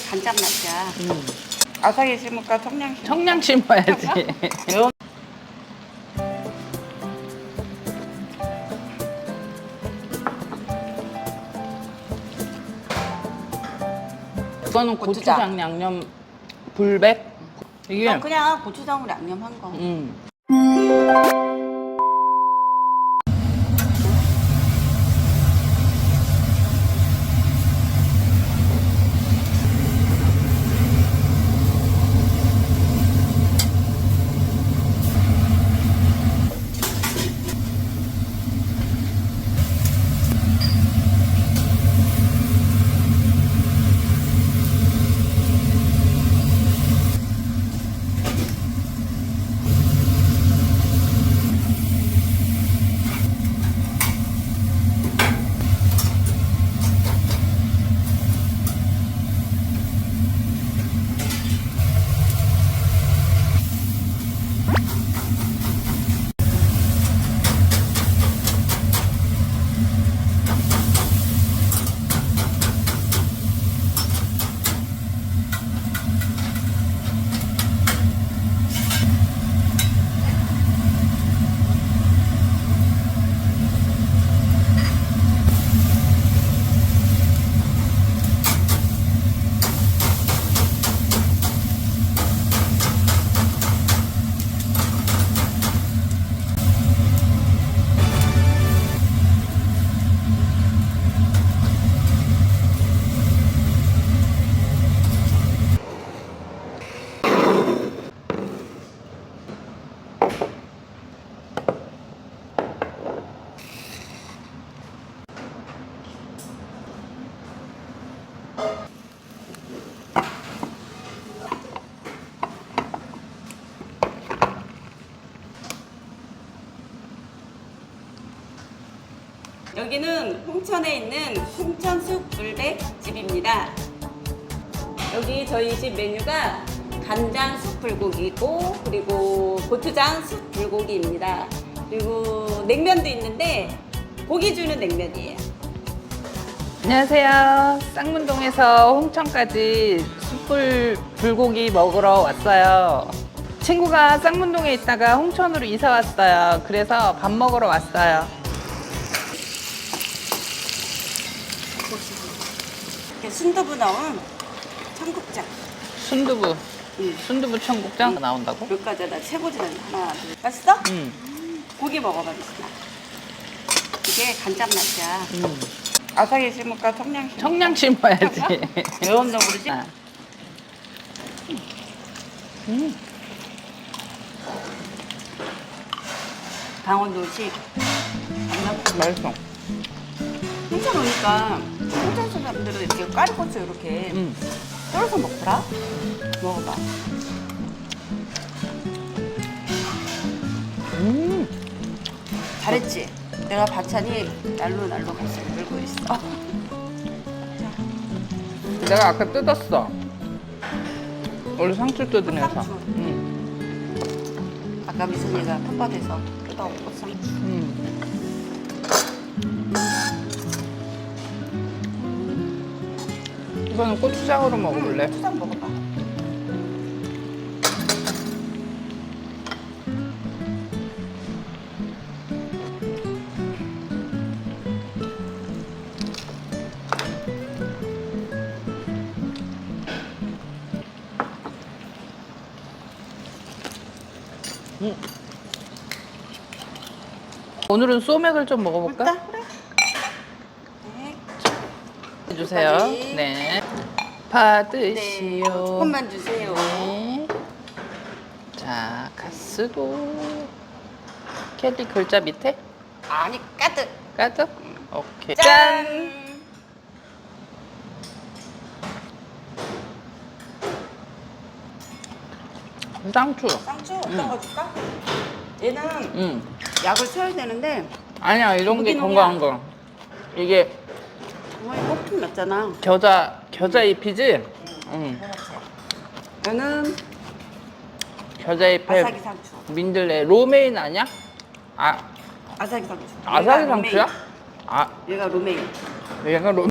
간장 맛이야. 음. 아삭이 심을까 청양 심을까? 청양 심어야지. 이거는 고추장. 고추장 양념 불백. 이게 그냥 고추장으로 양념한 거. 음. 여기는 홍천에 있는 홍천숙 물백 집입니다. 여기 저희 집 메뉴가 간장 쑥 불고기고 그리고 고추장 쑥 불고기입니다. 그리고 냉면도 있는데 고기 주는 냉면이에요. 안녕하세요. 쌍문동에서 홍천까지 숯불 불고기 먹으러 왔어요. 친구가 쌍문동에 있다가 홍천으로 이사 왔어요. 그래서 밥 먹으러 왔어요. 이렇게 순두부 넣은 청국장. 순두부, 응. 순두부 청국장 나온다고? 몇 가지다 최고지는 하나, 둘. 맛있어? 응. 고기 먹어봐, 미스나. 이게 간장 맛이야. 음. 아삭이 심을까 청양 심을까? 청양 심어야지. 매운 너 모르지? 아. 음. 강원도식 맛있어. 홍천 오니까 홍천 사람들은 이렇게 까리고추 이렇게 음. 썰어서 먹더라? 먹어봐. 음. 잘했지? 내가 반찬이 날로 날로 갈수 늘고 있어. 내가 아까 뜯었어. 원래 상추 뜯으면서. 상추. 음. 아까 미선이가 텃밭에서 뜯어오고 상추. 음. 이거는 고추장으로 먹어볼래? 수장 먹어봐. 오늘은 소맥을 좀 먹어볼까? 일단. 해주세요. 여기까지. 네. 네. 받으시오. 조금만 주세요. 네. 자, 가스도 캘리 글자 밑에 아니 까득. 까득. 오케이. 짠. 쌍추. 쌍추 어떤 거 줄까? 얘는 응. 약을 쳐야 되는데 아니야, 이런 게 무기농이야. 건강한 거. 이게 정말 꼭좀 맵잖아. 겨자 겨자 잎이지? 응. 얘는 겨자 잎에 아삭이 상추. 민들레 로메인 아니야? 아 아삭이 상추. 아삭이 얘가 상추야? 로메인. 아 얘가 로메인. 얘가 로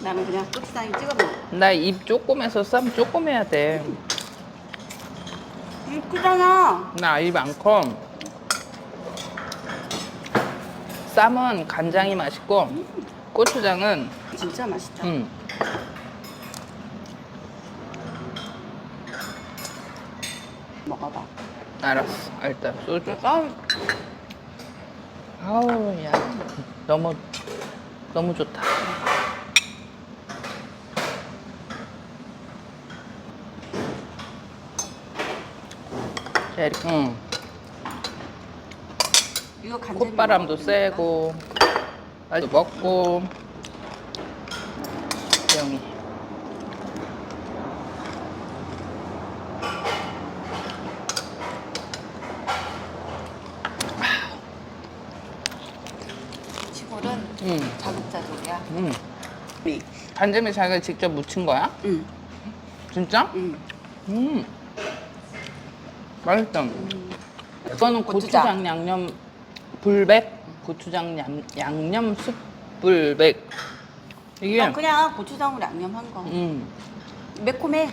나는 그냥 고추장에 찍어 먹어. 나 입 조금해서 쌈 조금 해야 돼. 음, 크잖아. 나 입 안 커. 쌈은 간장이 맛있고 고추장은 진짜 맛있다. 음. 먹어봐. 알았어. 일단 소주. 아, 아우 야 너무 너무 좋다. 자 이렇게 응. 이거 간장. 콧바람도 쐬고 아주 먹고 영이 시골은 응. 미. 반점이 자기가 직접 무친 거야? 응, 진짜? 응. 음. 맛있다. 이거는 고추장. 고추장 양념 불백, 고추장 양, 양념 숯 불백. 이게 어, 그냥 고추장으로 양념한 거. 음. 매콤해.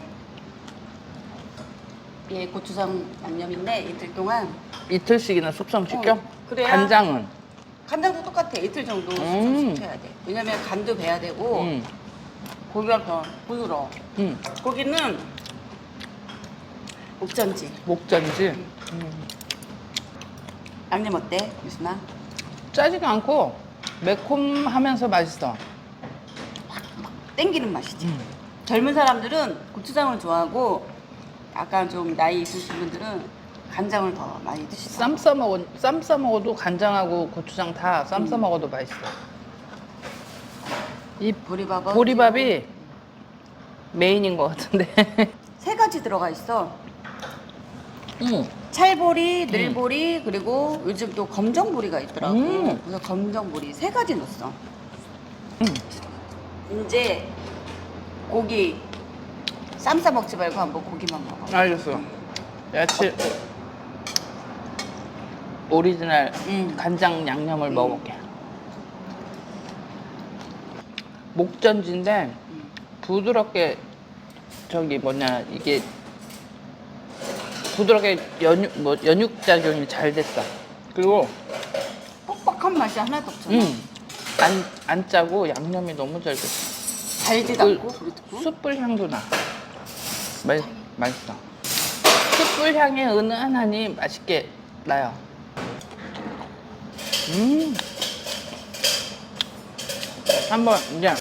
얘 고추장 양념인데 이틀 동안 이틀씩이나 숙성시켜? 어, 그래야- 간장은? 간장도 똑같아. 이틀 정도 음. 숙성시켜야 돼. 왜냐면 간도 배야 되고 음. 고기가 더 부드러워. 음. 고기는 옥전지. 목전지. 양념 어때, 유순아? 짜지도 않고 매콤하면서 맛있어. 땡기는 맛이지. 음. 젊은 사람들은 고추장을 좋아하고 약간 좀 나이 있으신 분들은 간장을 더 많이 드시죠. 쌈 싸 먹어, 쌈 싸 먹어도 간장하고 고추장 다 쌈 싸 먹어도 맛있어. 이 보리밥은 보리밥이 메인인 것 같은데. 세 가지 들어가 있어. 응. 찰보리, 늘보리, 그리고 요즘 또 검정보리가 있더라고. 음. 그래서 검정보리 세 가지 넣었어. 음. 이제 고기 쌈 싸 먹지 말고 한번 고기만 먹어. 알겠어. 야채 오리지널 음. 간장 양념을 음. 먹어볼게. 목전지인데 음. 부드럽게 저기 뭐냐 이게 부드럽게 연육 뭐 연육 작용이 잘 됐어. 그리고 뻑뻑한 맛이 하나도 없잖아. 음. 안, 안 짜고 양념이 너무 잘 됐어. 달지도 그 않고. 숯불 향도 나. 맛, 맛있어. 숯불 향이 은은하니 맛있게 나요. 음. 한번 이제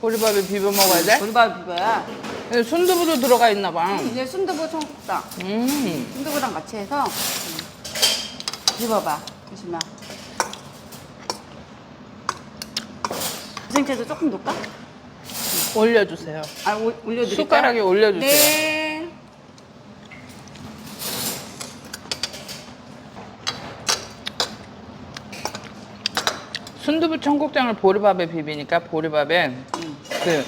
보리밥에 비벼 먹어야 돼? 보리밥 비벼야 근데 순두부도 들어가 있나 봐. 이제 순두부 청국장 음. 순두부랑 같이 해서 음. 비벼봐 조심아 생채도 조금 넣을까? 올려주세요. 아 올- 올려드릴까요? 숟가락에 올려주세요. 네 순두부 청국장을 보리밥에 비비니까 보리밥에 음. 그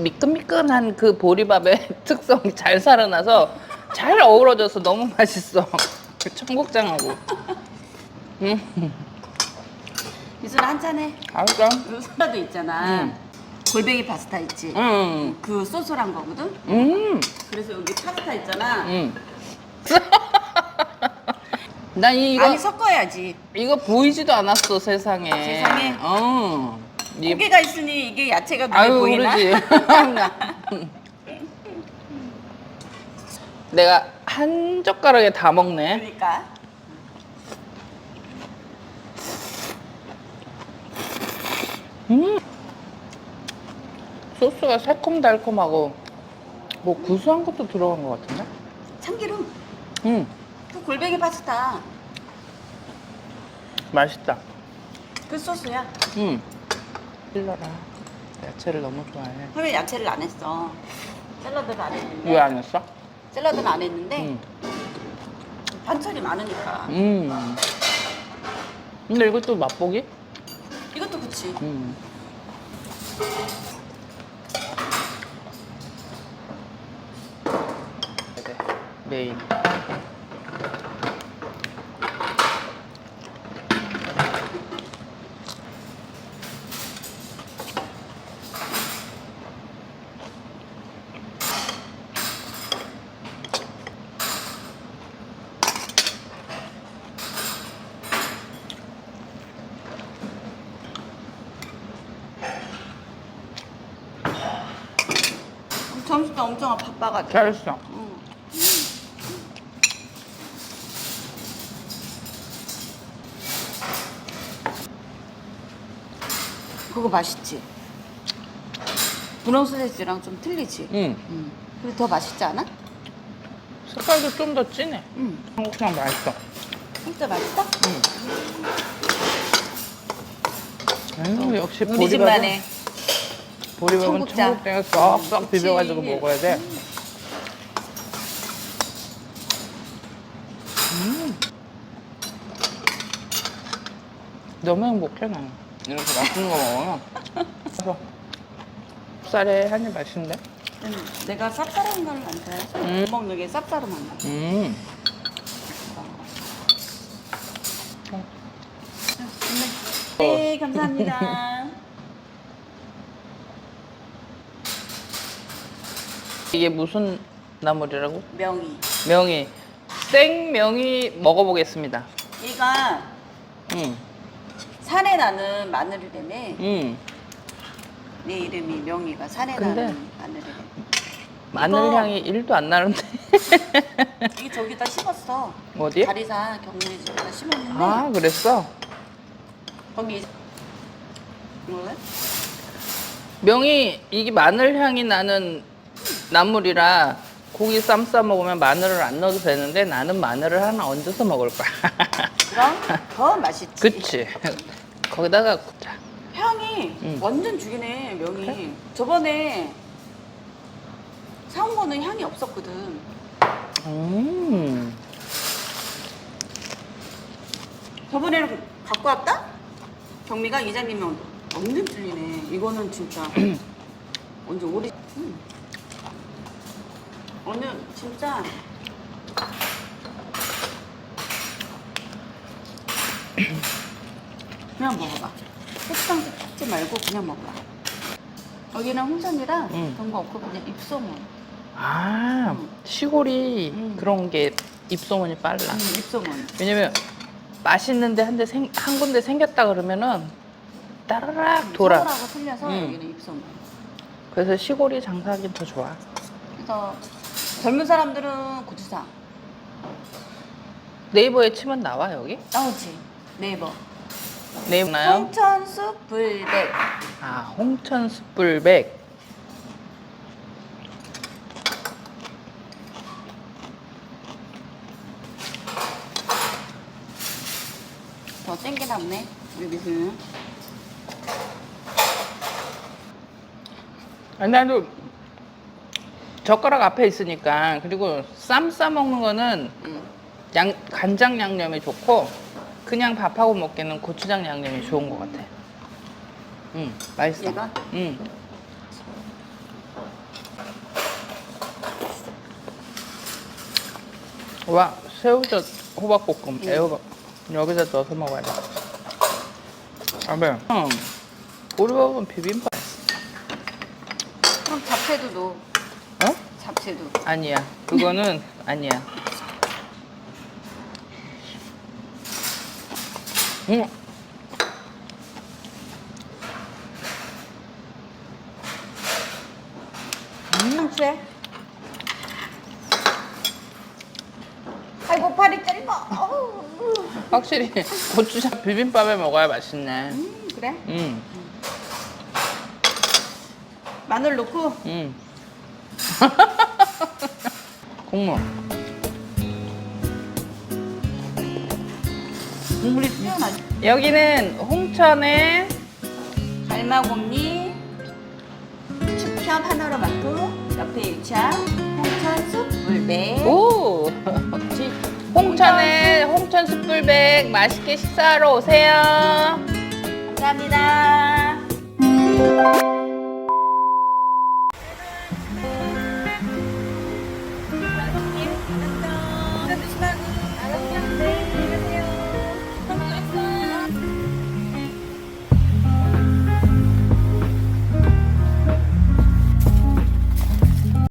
미끈미끈한 그 보리밥의 특성이 잘 살아나서 잘 어우러져서 너무 맛있어. 그 청국장하고. 음, 이순아 한잔 해 알았어. 요 샐러드 있잖아 음. 골뱅이 파스타 있지 음, 그 소스란 거거든 음, 그래서 여기 파스타 있잖아 음. 난 이거 아니 섞어야지 이거 보이지도 않았어 세상에. 세상에? 어. 이 고기가 있으니 이게 야채가 눈에 아유 보이나? 그러지. 내가 한 젓가락에 다 먹네. 그러니까 음. 소스가 새콤달콤하고 뭐 구수한 것도 들어간 것 같은데? 참기름 음, 그 골뱅이 파스타 맛있다. 그 소스야 음, 찔러라. 야채를 너무 좋아해. 하면 야채를 안 했어 샐러드를 안 했는데 왜 안 했어? 샐러드는 안 했는데 음, 반찬이 많으니까 음. 근데 이것도 맛보기? 이것도 그치 음. 네, 메인. 점심 때 엄청 바빠가지고. 잘했어. 응. 그거 맛있지? 분홍 소세지랑 좀 틀리지? 응. 응. 근데 더 맛있지 않아? 색깔도 좀 더 진해. 응. 한국장 맛있어. 진짜 맛있다? 아유, 역시 우리 집만의 보리밥은 청국장. 청국장에 쏙쏙 음. 비벼가지고 먹어야 돼. 너무 행복해 나는. 이렇게 맛있는 거 먹으면. 그래서 쌀에 한입 맛있는데? 응. 내가 쌉싸름한 걸안 좋아해서 음. 못 먹는 게 쌉싸름한 거. 음. 네, 감사합니다. 이게 무슨 나물이라고? 명이. 명이. 생명이 먹어보겠습니다. 얘가 음. 산에 나는 마늘이라며 음. 내 이름이 명이가 산에 근데- 나는 마늘이래. 마늘 이거- 향이 1도 안 나는데. 이게 저기다 심었어. 어디? 다리산 경리 집에다 심었는데 아, 그랬어? 거기 뭐래? 명이 이게 마늘 향이 나는 나물이라 고기 쌈 싸 먹으면 마늘을 안 넣어도 되는데 나는 마늘을 하나 얹어서 먹을 거야. 그럼 더 맛있지. 그치? 거기다가 자, 향이 응. 완전 죽이네 명이. 그래? 저번에 사온 거는 향이 없었거든. 음, 저번에는 갖고 왔다? 경미가 이장님이 완전 틀리네. 이거는 진짜 완전 오리. 음. 오늘 진짜 그냥 먹어봐. 색상 찍지 말고 그냥 먹어봐. 여기는 홍천이라 응. 그런 거 없고 그냥 입소문. 아 시골이 음. 그런 게 입소문이 빨라. 음, 입소문. 왜냐면 맛있는데 한 대 생, 한 군데 생겼다 그러면은 따라락 돌아. 서울하고 틀려서 응. 여기는 입소문. 그래서 시골이 장사하긴 더 좋아. 그래서 젊은 사람들은 고추장 네이버에 치면 나와 여기? 나오지 네이버 네이버 나요? 홍천쑥 불백 아 홍천 숯불백. 더 센게 남네 우리 미술은 아니 나도 젓가락 앞에 있으니까 그리고 쌈 싸 먹는 거는 응. 양, 간장 양념이 좋고 그냥 밥하고 먹기는 고추장 양념이 좋은 것 같아. 응, 맛있어. 얘가? 응. 와, 새우젓 호박볶음, 응. 애호박 여기다 넣어서 먹어야 돼. 아, 네. 응. 보리밥은 비빔밥. 그럼 잡채도 넣어 어? 잡채도 아니야. 그거는 아니야. 응. 상추에 아이고 팔이 짧아 어우. 확실히 고추장 비빔밥에 먹어야 맛있네. 음 그래 응, 마늘 넣고 응. 국물. 국물이 시원하지 여기는 홍천의 갈마곰리 축협 하나로마트 옆에 위치한 홍천쑥 불백 오 홍천의 홍천 숯불백 맛있게 식사하러 오세요. 감사합니다.